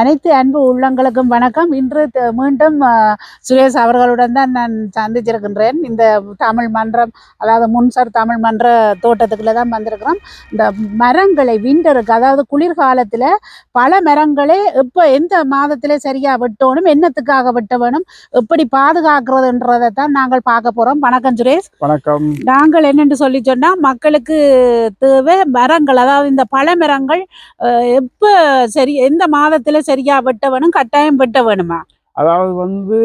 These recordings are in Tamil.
அனைத்து அன்பு உள்ளங்களுக்கும் வணக்கம். இன்று மீண்டும் சுரேஷ் அவர்களுடன் தான் நான் சந்திச்சிருக்கின்றேன் இந்த தமிழ் மன்றம் அதாவது முன்சர் தமிழ் மன்ற தோட்டத்துக்குள்ள தான் வந்திருக்கிறோம். இந்த மரங்களை விண்டருக்கு அதாவது குளிர்காலத்தில் பல மரங்களை எப்போ எந்த மாதத்தில் சரியாக வெட்டணும் என்னத்துக்காக வெட்ட வேணும் எப்படி பாதுகாக்கிறதுன்றதை தான் நாங்கள் பார்க்க போகிறோம் வணக்கம் சுரேஷ். வணக்கம். நாங்கள் என்னென்று சொல்லி சொன்னா மக்களுக்கு தேவை மரங்கள் அதாவது இந்த பழ மரங்கள் எப்ப சரி எந்த மாதத்துல சரியா வெட்ட வேணும் கட்டாயம் வெட்ட வேணுமா அதாவது வந்து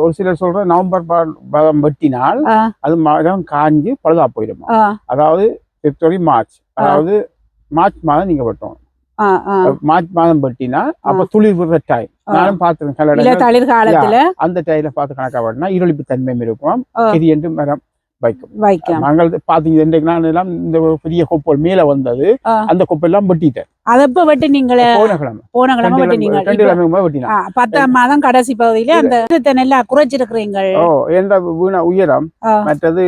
ஒரு சிலர் சொல்ற நவம்பர் பதம் வெட்டினால். அது மரம் காஞ்சு பழுதா போயிடுமா அதாவது பிப்ரவரி மார்ச் அதாவது மார்ச் மாதம் நீங்க வெட்டணும். மார்ச் மாதம் வெட்டினா அப்ப துளிர் விடுற டைம். நானும் பார்த்துருக்கேன் அந்த டைல பார்த்து கணக்கா வெட்டினா இருளிப்பு தன்மையும் இருக்கும். இது என்று மரம் வைக்கும். நாங்கள் பாத்தீங்க இன்றைக்கு நான் எல்லாம் இந்த பெரிய கொப்பல் மேல வந்தது. அந்த கொப்பெல்லாம் வெட்டிட்டேன். அதை வெட்டி நீங்களே? போன கிழமை. போன கிழமை ரெண்டு வெட்டி கிழமை நீங்கள் ரெண்டு கிழமை வெட்டினா பத்தாம் மாதம் கடைசி பகுதியில அந்த நல்லா குறைச்சிருக்கிறீங்க ஓ என்ற வீண உயரம். மற்றது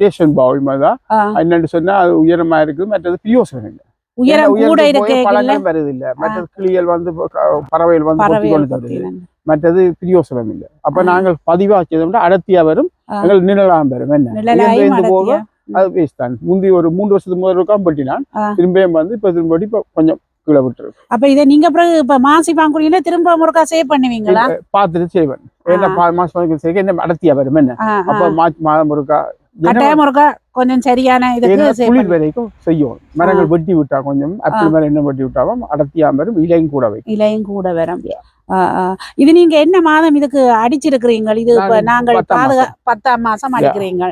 கேஷன் பவுல் மாதிரிதான் ஆ. என்னன்னு சொன்னா அது உயரமா இருக்கு மற்றது பிரியோசனம் இல்லை. உயரம் கூட பழங்களும் வருது இல்ல மற்றது கிளியல் வந்து பறவைகள் வந்து மற்றது பிரியோசனம் இல்லை. அப்ப. நாங்கள் பதிவாக்கியதை அடர்த்தியா வரும். எங்கள் நிழலாம் வரும் என்ன போக. அது வேஸ்ட் தான் முந்தி ஒரு மூன்று வருஷத்துக்கு முதல் இருக்கா பட்டினான். திரும்பியும் வந்து இப்ப திரும்ப இப்ப கொஞ்சம் கீழே விட்டுரு அப்ப இதை நீங்க பிறகு இப்ப மாசி பாங்குடியில திரும்ப முருக்கா சேவ் பண்ணுவீங்களா? பார்த்துட்டு செய்வேன். என்ன பா- மாசம் சேர்க்க என்ன அடர்த்தியா வரும் என்ன. அப்ப மார்ச் மாதம் இருக்கா கட்டாயம் முருக்கா கொஞ்சம் சரியான இதுக்கு குளிர் வரைக்கும் செய்யும். மரங்கள் வெட்டி விட்டா கொஞ்சம் ஆப்பிள் மரம் என்ன வெட்டி விட்டாலும் அடர்த்தியா வரும் இலையும் கூட வைக்கும். இலையும் கூட வரும். இது நீங்க என்ன மாதம் இதுக்கு அடிச்சிருக்கிறீங்க இது நாங்கள் பாதுகா பத்தாம் மாசம். அடிக்கிறீங்க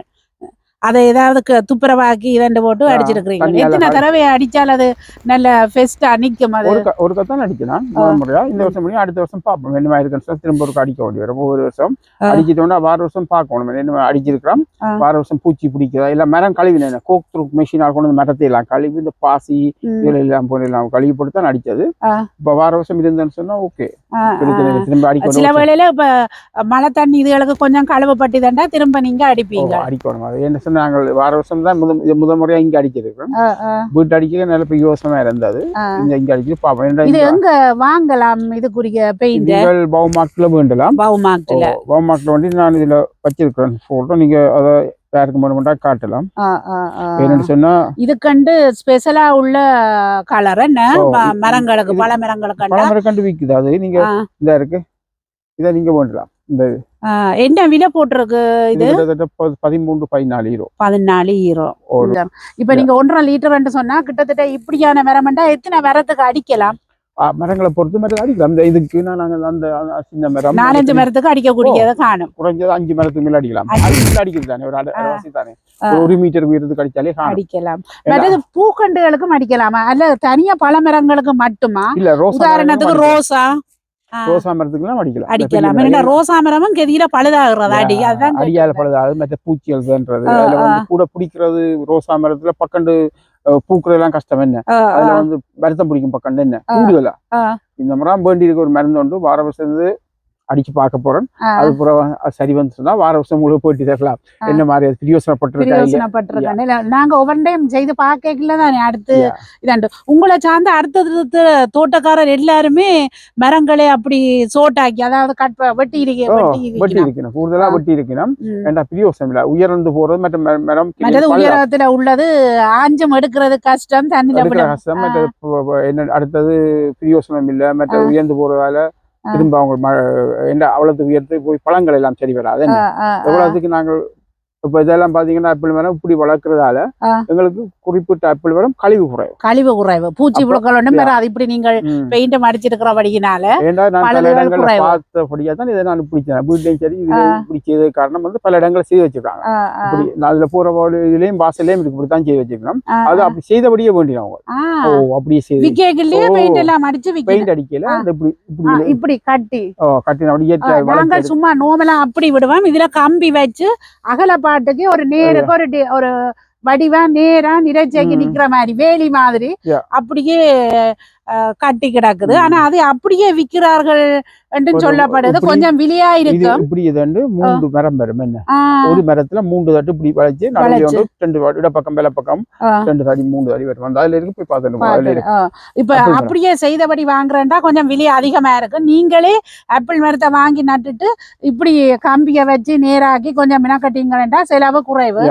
அதை ஏதாவது துப்புரவாக்கி இதண்டு போட்டு. அடிச்சிருக்கிறீங்க. எத்தனை தடவை அடிச்சால் அது நல்ல ஃபெஸ்டா நிக்கும் அது? ஒரு கத்தான் அடிக்கலாம் முதல் முறையா. இந்த வருஷம் முடியும் அடுத்த வருஷம் பார்ப்போம். என்ன மாதிரி இருக்குன்னு சொல்லி திரும்ப ஒரு அடிக்க வேண்டி வரும். ஒவ்வொரு வருஷம். அடிச்சிட்டோம்னா வார வருஷம் பார்க்கணும். என்ன அடிச்சிருக்கிறோம். வார வருஷம் பூச்சி பிடிக்குதா? இல்ல மரம் கழுவினேன் கோக் த்ரூ மெஷினால் கொண்டு வந்து மரத்தை எல்லாம் கழுவி இந்த பாசி. இதுல எல்லாம் போன எல்லாம் கழுவி போட்டு தான் அடிச்சது. இப்ப வார வருஷம் இருந்தேன்னு சொன்னா ஓகே. திரும்ப அடிக்க சில வேண்டிய வேளையில இப்ப மழை தண்ணி இதுகளுக்கு கொஞ்சம் கழுவப்பட்டு தண்டா திரும்ப நீங்க அடிப்பீங்க. அடிக்கணும். அது என்ன சொன்னா நாங்கள் வார வருஷம் தான் இது முதல் முறையா இங்க அடிச்சிருக்கோம் ஆ, வீட்டு அடிக்க நல்ல பிரயோசனமா இருந்தது. இங்க இங்க அடிச்சு பார்ப்போம் ஏன்டா இது எங்க வாங்கலாம் இதுக்குரிய பெயிண்ட்? நீங்கள் பவுமார்க்ல வேண்டலாம். பவுமார்க்ல பவுமார்க்ல வந்து நான் இதுல வச்சிருக்கிறேன் போட்டோ நீங்க அதை யாருக்கு மட்டும் காட்டலாம். என்னன்னு சொன்னா இதுக்கண்டு ஸ்பெஷலா உள்ள கலர் என்ன? இது- மரங்களுக்கு இது- பல மரங்களுக்கு பழமரை கண்டு விக்குது அது நீங்க ஆ. இந்த இருக்கு. இதை நீங்க வேண்டலாம். இந்த என்ன விலை போட்டிருக்கு இது? பதிமூன்று பதினாலு ஹீரோ பதினாலு ஈரோ. இப்ப நீங்க ஒன்றரை லிட்டர் சொன்னா கிட்டத்தட்ட இப்படியான மரம்டா எத்தனை மரத்துக்கு அடிக்கலாம்? மரங்களை பொறுத்து மாதிரி அடிக்கலாம். இந்த இதுக்கு நான் நாங்க அந்த சின்ன மரம் நாலஞ்சு மரத்துக்கு அடிக்கக்கூடியதை காணும். குறைஞ்சது அஞ்சு மரத்துக்கு மேல அடிக்கலாம். அடிக்கிறது தானே ஒரு அரை- ஆ. அரைவாசி தானே. ஒரு மீட்டர் உயரத்துக்கு காணும். அடிக்கலாம். மற்றது பூக்கண்டுகளுக்கும் அடிக்கலாமா? அல்ல தனியா பழ மரங்களுக்கு மட்டுமா? இல்ல ரோசா உதாரணத்துக்கு மரங்களும் ரோசா மரத்துக்குலாம் அடிக்கலாம். அடிக்கலாம். ஏன்னா ரோசா மரமும் கெதியில பழுதாகிறது. அடி அதுதான் அடியால. பழுதாது மற்ற பூச்சிகள் அதுல ஆ. வந்து கூட பிடிக்கிறது ரோசா மரத்துல பக்கண்டு பூக்குறது எல்லாம் கஷ்டம் என்ன? அதுல வந்து வருத்தம் பிடிக்கும் பக்கண்டு என்ன. கூடுதலா. இந்த மரம் வேண்டி இருக்க ஒரு மருந்து உண்டு. வார வருஷம் அடிச்சு பார்க்க போறேன் ஆ. அது புறம் அது சரி வந்து சொன்னா வார வருஷம் உங்களுக்கு போயிட்டு தரலாம். என்ன மாதிரி அது பிரியோசனப்பட்டிருக்கா இல்ல பிரயோசனப்பட்டிருக்கேன் இல்ல, நாங்க ஒவ்வொரு டைம் செய்து பார்க்கல தானே அடுத்து. இதாண்டு உங்களை சார்ந்த அடுத்தது தோட்டக்காரர் எல்லாருமே மரங்களை அப்படி சோட்டாக்கி அதாவது கட் வெட்டி இருக்க வெட்டி வெட்டி இருக்கணும். கூடுதலா. வெட்டி இருக்கணும். ஏண்டா பிரியோசனம் இல்ல உயர்ந்து போறது மற்ற ம- மரம். உயரத்துல உள்ளது ஆஞ்சம் எடுக்கிறது கஷ்டம் தண்ணில கஷ்டம் ப- என்ன அடுத்தது பிரியோசனம் இல்ல மற்ற. உயர்ந்து போறதால. திரும்ப அவங்க என்ன அவ்வளவுக்கு உயர்த்து போய் பழங்கள் எல்லாம் சரி வராது என்ன? எவ்வளவுக்கு நாங்கள் இப்ப இதெல்லாம் பாத்தீங்கன்னா ஆப்பிள் மரம் இப்படி வளர்க்கறதால. எங்களுக்கு குறிப்பிட்ட ஆப்பிள் மரம் கழிவு குறைவு கழிவு குறைவு பூச்சி புழுக்கள் Yeah. வராது இப்படி நீங்கள். பெயிண்ட் நான் பல பழுதுகள் இடங்கள்ல குறைவு. பார்த்தபடியா தான் இதை நான் பிடிச்சேன் வீட்லயும் சரி இது. இப்படி செய்த காரணம் வந்து பல இடங்களை செய்து வச்சிருக்காங்க இப்படி நான் அதுல இதுலயும் வாசல்லையும் இருக்கு இப்படித்தான் செய்து வச்சிருக்கணும் அது அப்படி செய்தபடியே வேண்டியது அவங்க. ஓ அப்படியே செய்து. பெயிண்ட் எல்லாம் அடிச்சு பெயிண்ட் அடிக்கல ஆ. அந்த இப்படி இப்படி இப்படி கட்டி ஓ அப்படி ஆ, இயற்கை நாங்கள் சும்மா நோமலா அப்படி விடுவோம் இதுல கம்பி வச்சு அகல பாட்டுக்கு ஒரு நேருக்கு ஒரு டி- ஒரு வடிவா நேரா நிறச்சேக்கி. நிக்கிற மாதிரி வேலி மாதிரி. அப்படியே கட்டி கிடக்குது. ஆனா அது அப்படியே விக்கிறார்கள் என்று சொல்லப்படுது. கொஞ்சம் விலையா இருக்கும். இப்படி இது மூன்று மரம் வரும். என்ன? ஒரு மரத்துல மூன்று தட்டு இப்படி வளைச்சு நடுவில் ரெண்டு இடப்பக்கம் வெள்ளப்பக்கம் ஆ. ரெண்டு தடி மூணு தடி வரும். அந்த அதுல இருக்கு போய் பார்த்துட்டு. இப்ப. அப்படியே செய்தபடி வாங்குறேன்டா கொஞ்சம் விலை அதிகமா இருக்கு. நீங்களே ஆப்பிள் மரத்தை வாங்கி நட்டுட்டு இப்படி கம்பிய வச்சு நேராக்கி கொஞ்சம் மினக்கட்டிங்களா செலவு குறைவு.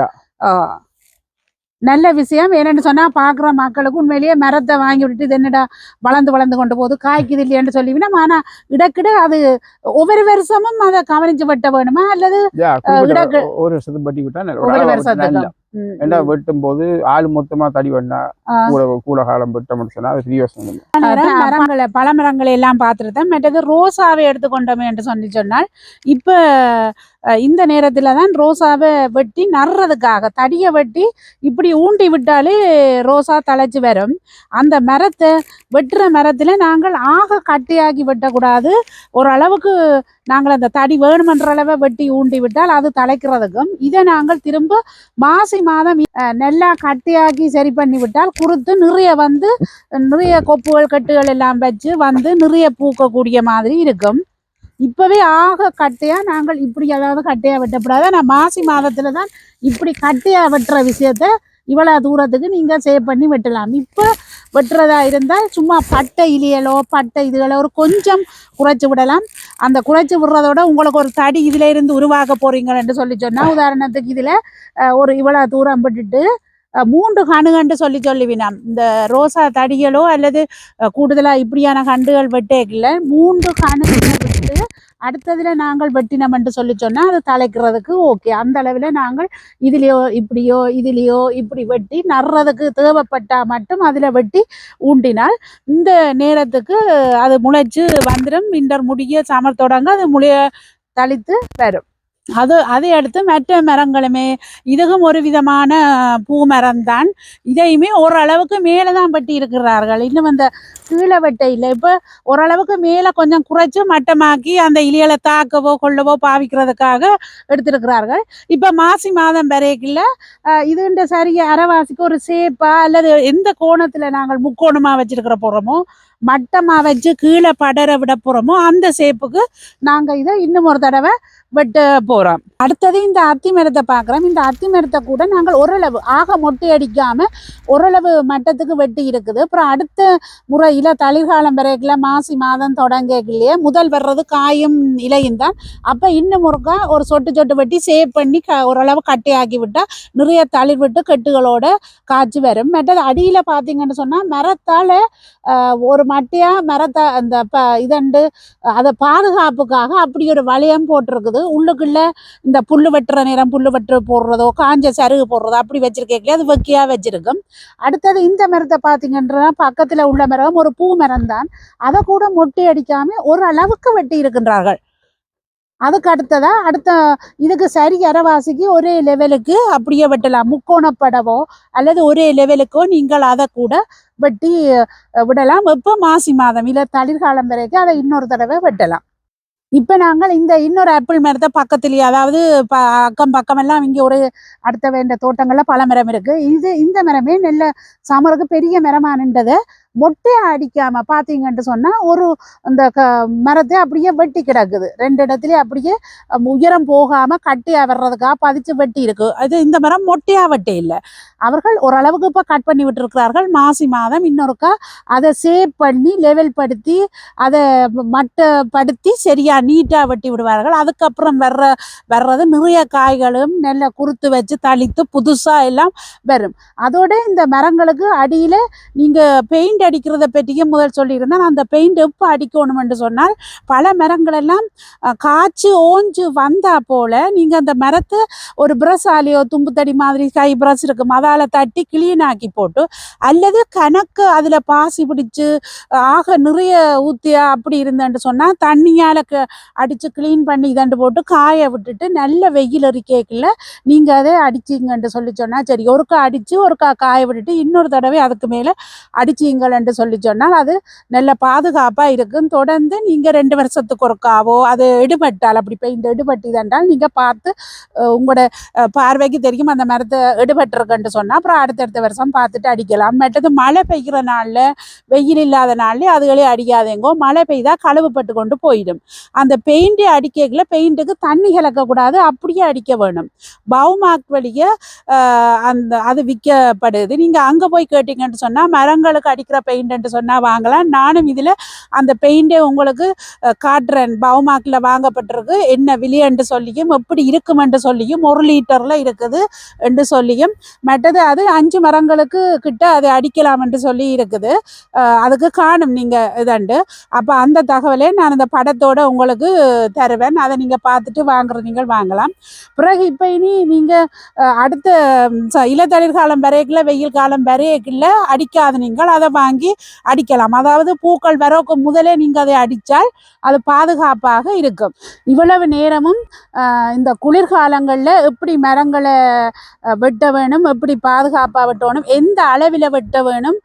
நல்ல விஷயம். என்னன்னு சொன்னா பாக்குற மக்களுக்கு உண்மையிலேயே மரத்தை வாங்கி விட்டுட்டு இது என்னடா வளர்ந்து வளர்ந்து கொண்டு போகுது காய்க்குது இல்லையான்னு சொல்லிவினா ஆனா இடக்கிட அது ஒவ்வொரு வருஷமும் அதை கவனிச்சு வெட்ட வேணுமா? அல்லது ஒரு வருஷத்துக்கு பட்டி விட்டா நல்ல- ஒரு ஏண்டா ம். வெட்டும் போது ஆள் மொத்தமா தடி பண்ணா. கூட கூட காலம் வெட்ட சொன்னா அது பெரிய மரங்களை பல மரங்களை எல்லாம் பார்த்துருந்தேன் மற்றது ரோசாவை எடுத்துக்கொண்டோமே என்று சொல்லி சொன்னால் இப்ப இந்த நேரத்தில் தான் ரோசாவை வெட்டி நடுறதுக்காக தடியை வெட்டி இப்படி ஊண்டி விட்டாலே ரோசா தழைச்சி வரும். அந்த மரத்தை வெட்டுற மரத்தில் நாங்கள் ஆக கட்டியாகி வெட்டக்கூடாது. ஓரளவுக்கு நாங்கள் அந்த தடி வேணுமென்ற அளவை வெட்டி ஊண்டி விட்டால் அது தலைக்கிறதுக்கும். இதை நாங்கள் திரும்ப மாசி மாதம் நல்லா நெல்லா சரி பண்ணி விட்டால் குறுத்து நிறைய வந்து நிறைய கொப்புகள் கட்டுகள் எல்லாம் வச்சு வந்து நிறைய பூக்கக்கூடிய மாதிரி இருக்கும். இப்பவே ஆக கட்டையா நாங்கள் இப்படி அதாவது கட்டையா வெட்டக்கூடாது நான் மாசி மாதத்துல தான் இப்படி கட்டையா வெட்டுற விஷயத்த இவ்வளவு தூரத்துக்கு நீங்க சேவ் பண்ணி வெட்டலாம். இப்ப வெட்டுறதா இருந்தால் சும்மா பட்டை இலையலோ பட்டை இதுகளோ ஒரு கொஞ்சம் குறைச்சி விடலாம். அந்த குறைச்சி விடுறதோட உங்களுக்கு ஒரு தடி இதுல இருந்து உருவாக்க போறீங்கன்னு சொல்லி சொன்னா உதாரணத்துக்கு இதுல ஒரு இவ்வளவு தூரம் விட்டுட்டு மூன்று கணுகண்டு சொல்லி சொல்லுவினாம். இந்த ரோசா தடிகளோ அல்லது கூடுதலாக கூடுதலா இப்படியான கண்டுகள் வெட்டேக்கல மூன்று கணு அடுத்ததில் நாங்கள் வெட்டினம் என்று சொல்லி சொன்னால் அது தலைக்கிறதுக்கு ஓகே அந்த அளவில் நாங்கள் இதுலேயோ இப்படியோ இதுலேயோ இப்படி வெட்டி நடுறதுக்கு தேவைப்பட்டால் மட்டும் அதில் வெட்டி ஊண்டினால் இந்த நேரத்துக்கு அது முளைச்சு வந்துடும் விண்டர் முடிய சமர் தொடங்க அது முளைய தளித்து வரும். அது அதை அடுத்து மற்ற மரங்களுமே இதுவும் ஒரு விதமான பூ மரம் தான் இதையுமே ஓரளவுக்கு மேலே தான் பட்டி இருக்கிறார்கள் இன்னும் அந்த கீழே வெட்ட இல்லை. இப்போ ஓரளவுக்கு மேலே கொஞ்சம் குறைச்சி மட்டமாக்கி அந்த இலைகளை தாக்கவோ கொள்ளவோ பாவிக்கிறதுக்காக எடுத்திருக்கிறார்கள். இப்போ மாசி மாதம் வரைக்குள்ள இதுன்ற சரியா அரைவாசிக்கு ஒரு சேப்பா அல்லது எந்த கோணத்தில் நாங்கள் முக்கோணமாக வச்சிருக்கிற போகிறோமோ மட்டமாக வச்சு கீழே படர விட போகிறோமோ அந்த சேப்புக்கு நாங்கள் இதை இன்னும் ஒரு தடவை வெட்ட போகிறோம் அடுத்தது இந்த அத்தி மரத்தை பார்க்குறோம். இந்த அத்தி மரத்தை கூட நாங்கள் ஓரளவு ஆக மொட்டை அடிக்காமல் ஓரளவு மட்டத்துக்கு வெட்டி இருக்குது. அப்புறம் அடுத்த முறையில் தளிர்காலம் பிறகுல மாசி மாதம் தொடங்கலையே முதல் வர்றது காயும் இலையும் தான். அப்போ இன்னும் ஒருக்கா ஒரு சொட்டு சொட்டு வெட்டி சேவ் பண்ணி க ஓரளவு கட்டையாக்கி விட்டால் நிறைய தளிர் விட்டு கெட்டுகளோட காய்ச்சி வரும். மற்றது அடியில் பார்த்தீங்கன்னு சொன்னால் மரத்தால் ஒரு மட்டையாக மரத்தை அந்த ப இதண்டு அதை பாதுகாப்புக்காக அப்படி ஒரு வளையம் போட்டிருக்குது. உள்ளுக்குள்ளே இந்த புல் வெட்டுற நேரம் புல் வெட்டு போடுறதோ காஞ்ச சருகு போடுறதோ அப்படி வச்சுருக்கே அது வெக்கியாக வச்சிருக்கும். அடுத்தது இந்த மரத்தை பார்த்தீங்கன்னா பக்கத்தில் உள்ள மரம் ஒரு பூ மரம் தான் அதை கூட மொட்டை அடிக்காமல் ஒரு அளவுக்கு வெட்டி இருக்கின்றார்கள். அதுக்கு அடுத்ததா அடுத்த இதுக்கு சரி அரைவாசிக்கு ஒரே லெவலுக்கு அப்படியே வெட்டலாம். முக்கோணப்படவோ அல்லது ஒரே லெவலுக்கோ நீங்கள் அதை கூட வெட்டி விடலாம். எப்போ மாசி மாதம் இல்லை தளிர்காலம் வரைக்கும் அதை இன்னொரு தடவை வெட்டலாம். இப்போ நாங்கள் இந்த இன்னொரு ஆப்பிள் மரத்தை பக்கத்துலேயே அதாவது ப அக்கம் பக்கமெல்லாம் இங்கே ஒரு அடுத்த வேண்ட தோட்டங்களில் பல மரம் இருக்கு. இது இந்த மரமே நெல்ல சமருக்கு பெரிய மரமா நின்றது. மொட்டையை அடிக்காம பார்த்தீங்கன்ட்டு சொன்னால் ஒரு இந்த க மரத்தை அப்படியே வெட்டி கிடக்குது. ரெண்டு இடத்துலையும் அப்படியே உயரம் போகாமல் கட்டியா வர்றதுக்காக பதிச்சு வெட்டி இருக்கு. அது இந்த மரம் மொட்டையாக வெட்டி இல்லை. அவர்கள் ஓரளவுக்கு இப்போ கட் பண்ணி விட்டுருக்கிறார்கள். மாசி மாதம் இன்னொருக்கா அதை சேவ் பண்ணி லெவல் படுத்தி அதை மட்டப்படுத்தி சரியாக நீட்டாக வெட்டி விடுவார்கள். அதுக்கப்புறம் வர்ற வர்றது நிறைய காய்களும் நெல்லை குறுத்து வச்சு தளித்து புதுசாக எல்லாம் வரும். அதோட இந்த மரங்களுக்கு அடியில் நீங்கள் பெயிண்ட் அடிக்கிறத பற்றியும் முதல் சொல்லியிருந்தேன். அந்த பெயிண்ட் எப்போ என்று சொன்னால் பல மரங்கள் எல்லாம் காய்ச்சி ஓஞ்சு வந்தா போல நீங்கள் அந்த மரத்தை ஒரு பிரஷாலியோ தும்பு தடி மாதிரி கை ப்ரஷ் இருக்கும் அதால் தட்டி கிளீன் ஆக்கி போட்டு அல்லது கணக்கு அதில் பாசி பிடிச்சு ஆக நிறைய ஊற்றியா அப்படி இருந்தேன்னு சொன்னால் தண்ணியால் க- அடிச்சு க்ளீன் பண்ணி இதண்டு போட்டு காய விட்டுட்டு நல்ல வெயில் அறிக்கைக்குள்ள நீங்க அதை அடிச்சிங்கன்ட்டு சொல்லி சொன்னால் சரி ஒருக்கா அடித்து ஒருக்கா காய விட்டுட்டு இன்னொரு தடவை அதுக்கு மேலே அடிச்சிங்கள என்று சொல்லி சொன்னால் அது நல்ல பாதுகாப்பாக இருக்கும். தொடர்ந்து நீங்கள் ரெண்டு வருஷத்துக்கு ஒருக்காவோ அது எடுபட்டால் அப்படி பெயிண்ட் எடுபட்டு என்றால் நீங்கள் பார்த்து உங்களோட பார்வைக்கு தெரியும் அந்த மரத்தை எடுபட்டுருக்குன்னு சொன்னால் அப்புறம் அடுத்தடுத்த வருஷம் பார்த்துட்டு அடிக்கலாம். மற்றது மழை பெய்கிற நாளில் வெயில் இல்லாத நாள்லேயே அதுகளே அடிக்காதேங்கோ மழை பெய்தால் கழுவுப்பட்டு கொண்டு போயிடும். அந்த பெயிண்டே அடிக்கல பெயிண்ட்டுக்கு தண்ணி கலக்கக்கூடாது அப்படியே அடிக்க வேணும். பவுமாக் வழியே அந்த அது விற்கப்படுது. நீங்கள் அங்கே போய் கேட்டிங்கன்னு சொன்னால் மரங்களுக்கு அடிக்கிற பெயிண்ட்ன்ட்டு சொன்னால் வாங்கலாம். நானும் இதில் அந்த பெயிண்டே உங்களுக்கு காட்டுறேன். பவுமாக்கில் வாங்கப்பட்டிருக்கு. என்ன விலையன்ட்டு சொல்லியும் எப்படி இருக்குமென்று சொல்லியும் ஒரு லிட்டரில் இருக்குது என்று சொல்லியும். மற்றது அது அஞ்சு மரங்களுக்கு கிட்ட அது அடிக்கலாம் என்று சொல்லி இருக்குது. அதுக்கு காணும் நீங்கள் இதண்டு. அப்போ அந்த தகவலை நான் அந்த படத்தோட உங்களுக்கு தருவேன். அதை நீங்கள் பார்த்துட்டு வாங்குற நீங்கள் வாங்கலாம். பிறகு இப்போ இனி நீங்கள் அடுத்த ம், ச- இளத்தளிர் காலம் வரைக்குள்ள வெயில் காலம் வரைக்குள்ள அடிக்காது நீங்கள். அதை வாங்கி அடிக்கலாம். அதாவது பூக்கள் வரக்கு முதலே நீங்கள் அதை அடித்தால் அது பாதுகாப்பாக இருக்கும். இவ்வளவு நேரமும் இந்த குளிர்காலங்களில் எப்படி மரங்களை வெட்ட வேணும் எப்படி பாதுகாப்பாக வெட்டணும் எந்த அளவில் வெட்ட வேணும்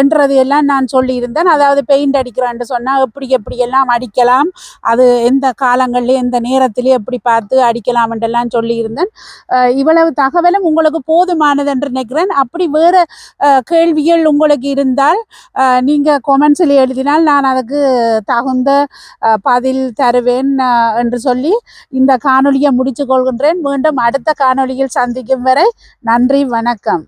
என்றது எல்லாம் நான் சொல்லியிருந்தேன். அதாவது பெயிண்ட் அடிக்கிறேன்னு சொன்னால் எப்படி எப்படி எல்லாம் அடிக்கலாம் அது எந்த காலங்களில் எந்த நேரத்திலே எப்படி பார்த்து அடிக்கலாம் என்றெல்லாம் சொல்லியிருந்தேன். இவ்வளவு தகவலும் உங்களுக்கு போதுமானது என்று நினைக்கிறேன். அப்படி வேறு கேள்விகள் உங்களுக்கு இருந்தால் நீங்கள் கொமெண்ட்ஸில் எழுதினால் நான் அதுக்கு தகுந்த அஹ், பதில் தருவேன் என்று சொல்லி இந்த காணொலியை முடித்து கொள்கின்றேன். மீண்டும் அடுத்த காணொளியில் சந்திக்கும் வரை நன்றி வணக்கம்.